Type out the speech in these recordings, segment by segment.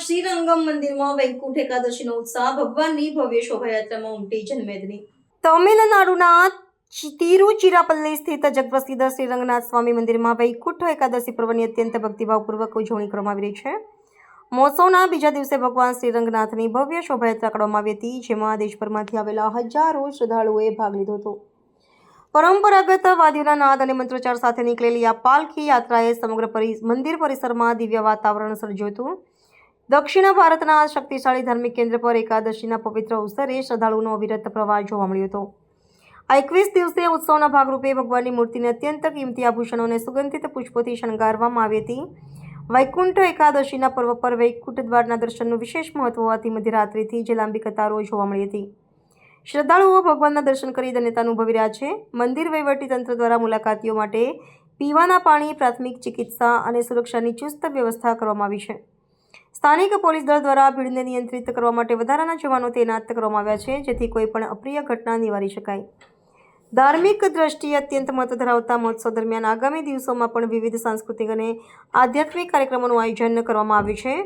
શ્રીરંગમ મંદિરમાં વૈકુંઠ એકાદશીનો ઉત્સાહ ભગવાનની ભવ્ય શોભાયાત્રામાં ઉમટી જન્મેદની. તમિલનાડુના તિરુચિરાપલ્લી સ્થિત જગપ્રસિદ્ધ શ્રી રંગનાથ સ્વામી મંદિરમાં વૈકુંઠ એકાદશી પર્વની અત્યંત ભક્તિભાવપૂર્વક ઉજવણી કરવામાં આવી રહી છે. મહોત્સવના બીજા દિવસે ભગવાન શ્રી રંગનાથની ભવ્ય શોભાયાત્રા કાઢવામાં આવી હતી, જેમાં દેશભરમાંથી આવેલા હજારો શ્રદ્ધાળુઓએ ભાગ લીધો હતો. પરંપરાગત વાદ્યોના નાદ અને મંત્રોચ્ચાર સાથે નીકળેલી આ પાલખી યાત્રાએ સમગ્ર મંદિર પરિસરમાં દિવ્ય વાતાવરણ સર્જ્યું હતું. દક્ષિણ ભારતના શક્તિશાળી ધાર્મિક કેન્દ્ર પર એકાદશીના પવિત્ર અવસરે શ્રદ્ધાળુઓનો અવિરત પ્રવાહ જોવા મળ્યો હતો. આ એકવીસ દિવસીય ઉત્સવના ભાગરૂપે ભગવાનની મૂર્તિને અત્યંત કિંમતી આભૂષણો અને સુગંધિત પુષ્પોથી શણગારવામાં આવી હતી. વૈકુંઠ એકાદશીના પર્વ પર વૈકુંઠ દ્વારના દર્શનનું વિશેષ મહત્વ હોવાથી મધ્યરાત્રિથી જ લાંબી કતારો જોવા મળી હતી. શ્રદ્ધાળુઓ ભગવાનના દર્શન કરી ધન્યતા અનુભવી રહ્યા છે. મંદિર તંત્ર દ્વારા મુલાકાતીઓ માટે પીવાના પાણી, પ્રાથમિક ચિકિત્સા અને સુરક્ષાની ચુસ્ત વ્યવસ્થા કરવામાં આવી છે. સ્થાનિક પોલીસ દળ દ્વારા ભીડને નિયંત્રિત કરવા માટે વધારાના જવાનો તૈનાત કરવામાં આવ્યા છે, જેથી કોઈપણ અપ્રિય ઘટના નિવારી શકાય. ધાર્મિક દ્રષ્ટિએ અત્યંત મહત્વ ધરાવતા મહોત્સવ દરમિયાન આગામી દિવસોમાં પણ વિવિધ સાંસ્કૃતિક અને આધ્યાત્મિક કાર્યક્રમોનું આયોજન કરવામાં આવ્યું છે.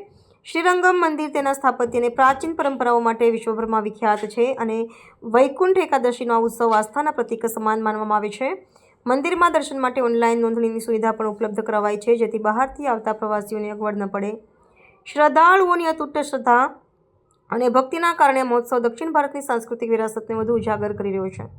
શ્રીરંગમ મંદિર તેના સ્થાપત્યને પ્રાચીન પરંપરાઓ માટે વિશ્વભરમાં વિખ્યાત છે અને વૈકુંઠ એકાદશીનો આ ઉત્સવ આસ્થાના પ્રતીક સમાન માનવામાં આવે છે. મંદિરમાં દર્શન માટે ઓનલાઈન નોંધણીની સુવિધા પણ ઉપલબ્ધ કરાવાઈ છે, જેથી બહારથી આવતા પ્રવાસીઓને અગવડ ન પડે. શ્રદ્ધાળુઓની અતૂટ શ્રદ્ધા અને ભક્તિના કારણે મહોત્સવ દક્ષિણ ભારતની સાંસ્કૃતિક વિરાસતને વધુ ઉજાગર કરી રહ્યો છે.